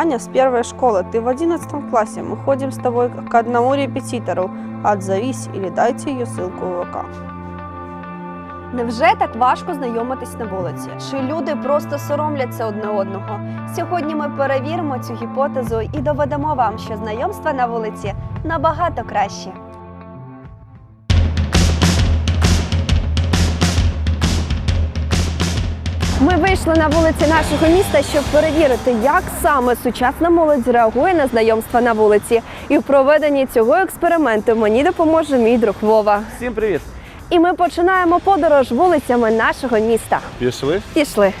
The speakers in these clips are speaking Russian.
Аня с первой школы, ты в 11 классе. Мы ходим с тобой к одному репетитору. Отзовись или дайте ее ссылку в ВК. Невже так важко знайомитись на вулиці? Чи люди просто соромляться одне одного? Сьогодні ми перевіримо цю гіпотезу і доведемо вам, що знайомства на вулиці набагато краще. Ми вийшли на вулиці нашого міста, щоб перевірити, як саме сучасна молодь реагує на знайомства на вулиці. І в проведенні цього експерименту мені допоможе мій друг Вова. Всім привіт! І ми починаємо подорож вулицями нашого міста. Пішли? Пішли.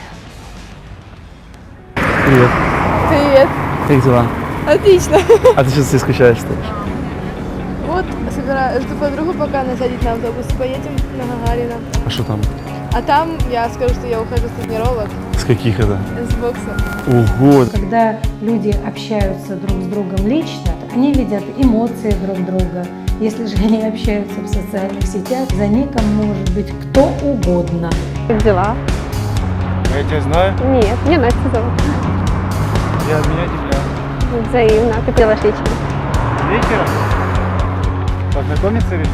Привіт. Привет. Як дела? Отлично. А ти що ти скучаєш? Вот собираю, жду подругу, пока она сядет на автобус. Поедем на Гагарина. А що там? А там я скажу, что я ухожу с тренировок, З яких это? с бокса. Ого! Когда люди общаются друг с другом лично, они видят эмоции друг друга. Если же они общаются в социальных сетях, за ником может быть кто угодно. Як дела? Я тебя знаю. Ні, не Настя зовут. Я меня тебя. Взаимно. Ти делаешь лично. Вечером? Познакомиться решил,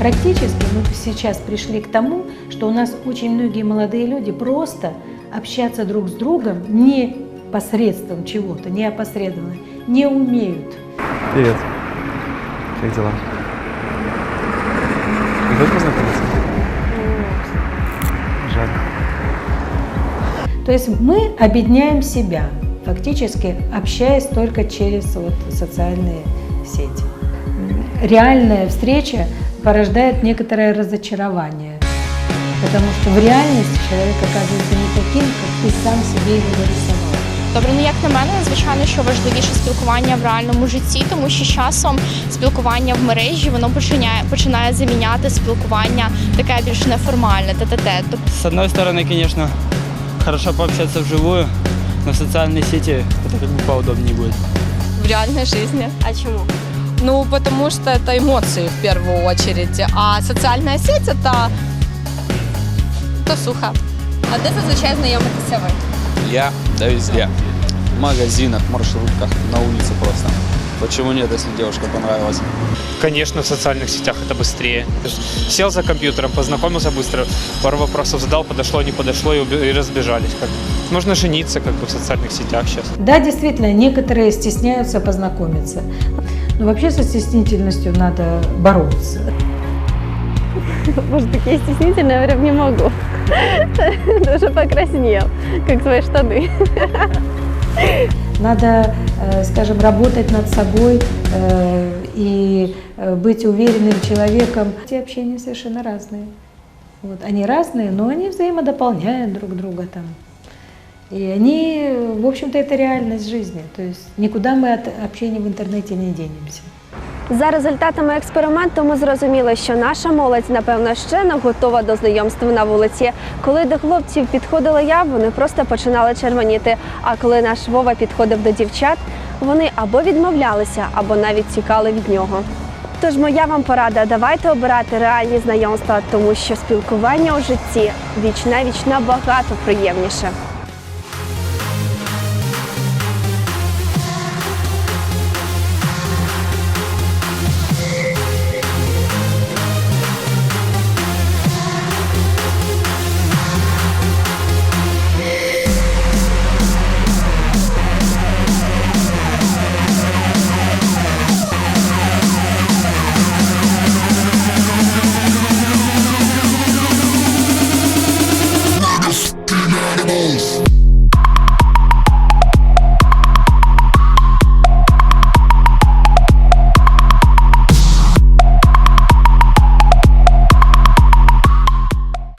Практически мы сейчас пришли к тому, что у нас очень многие молодые люди просто общаться друг с другом не посредством чего-то, не опосредованно, не умеют. Привет. Как дела? Хочешь познакомиться? Жаль. То есть мы объединяем себя, фактически общаясь только через вот социальные сети. Реальная встреча порождает некоторое разочарование, потому что в реальности человек оказывается не таким, как ты сам себе его нарисовал. Добре, ну як на мене, звичайно, що важливіше спілкування в реальному житті, тому що з часом спілкування в мережі воно починає починає заміняти спілкування таке більш неформальне, тет-а-тет. Тобто С одной стороны, конечно, хорошо пообщаться вживую, но в социальной сети это как бы поудобнее будет. в реальной жизни. А чому? Ну, потому что это эмоции в первую очередь, а социальная сеть это тусуха. А де зазвичай знайомитеся ви? Я, да везде. В магазинах, маршрутках, на улице просто. Почему нет, если девушка понравилась? Конечно, в социальных сетях это быстрее. Сел за компьютером, познакомился быстро, пару вопросов задал, подошло, не подошло и, и разбежались. Как. Нужно жениться как бы в социальных сетях сейчас. Да, действительно, некоторые стесняются познакомиться. Но вообще со стеснительностью надо бороться. Может, такие стеснительные, я прям не могу. Даже покраснел, как свои штаны. Надо, э, скажем, работать над собой э, и э, быть уверенным человеком. Эти общения совершенно разные. Вот, они разные, но они взаимодополняют друг друга там. И они, в общем-то, это реальность жизни. То есть никуда мы от общения в интернете не денемся. За результатами експерименту ми зрозуміли, що наша молодь, напевно, ще не готова до знайомств на вулиці. Коли до хлопців підходила я, вони просто починали червоніти. А коли наш Вова підходив до дівчат, вони або відмовлялися, або навіть тікали від нього. Тож моя вам порада, давайте обирати реальні знайомства, тому що спілкування у житті віч на віч набагато приємніше.